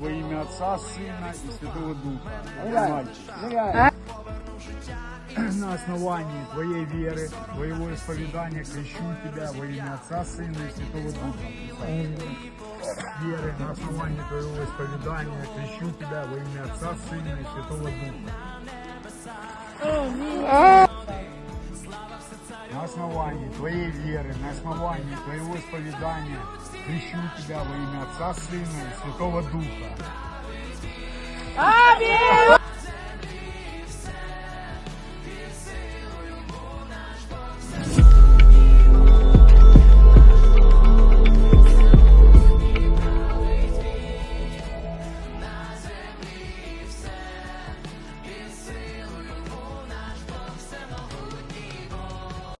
Во имя Отца, Сына и Святого Духа. Мальчик. На основании твоей веры, твоего исповедания крещу тебя во имя Отца, Сына и Святого Духа. Веры на основании твоего исповедания крещу тебя во имя Отца, Сына и Святого Духа. На основании твоей веры, на основании твоего исповедания крещу тебя во имя Отца, Сына и Святого Духа.